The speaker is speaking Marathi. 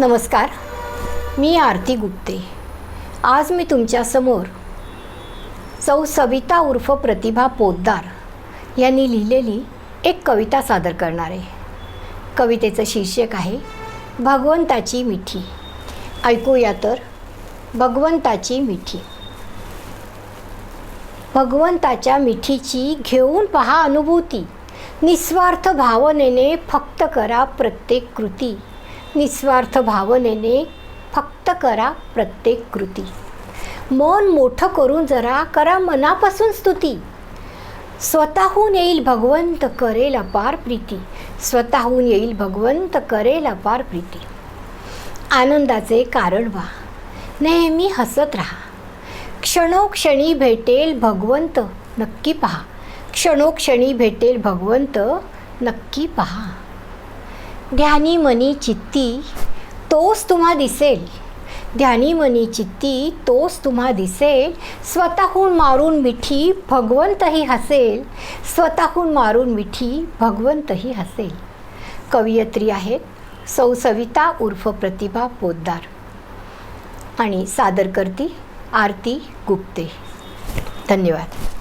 नमस्कार. मी आरती गुप्ते. आज मी तुमच्यासमोर सौ सविता उर्फ प्रतिभा पोद्दार यांनी लिहिलेली एक कविता सादर करणार आहे. कवितेचं शीर्षक आहे भगवंताची मिठी. ऐकूया तर भगवंताची मिठी. भगवंताच्या मिठीची घेऊन पहा अनुभूती. निस्वार्थ भावनेने फक्त करा प्रत्येक कृती. निस्वार्थ भावनेने फक्त करा प्रत्येक कृती. मन मोठं करून जरा करा मनापासून स्तुती. स्वतःहून येईल भगवंत करेल अपार प्रीती. स्वतःहून येईल भगवंत करेल अपार प्रीती. आनंदाचे कारण व्हा. नेहमी हसत राहा. क्षणोक्षणी भेटेल भगवंत नक्की पहा. क्षणोक्षणी भेटेल भगवंत नक्की पहा. ध्यानी मनी चित्ती तोच तुम्हा दिसेल. ध्यानी मनी चित्ती तोच तुम्हा दिसेल. स्वतःहून मारून मिठी भगवंतही हसेल. स्वतःहून मारून मिठी भगवंतही हसेल. कवयित्री आहेत सौ सविता उर्फ प्रतिभा पोद्दार. आणि सादर करती आरती गुप्ते. धन्यवाद.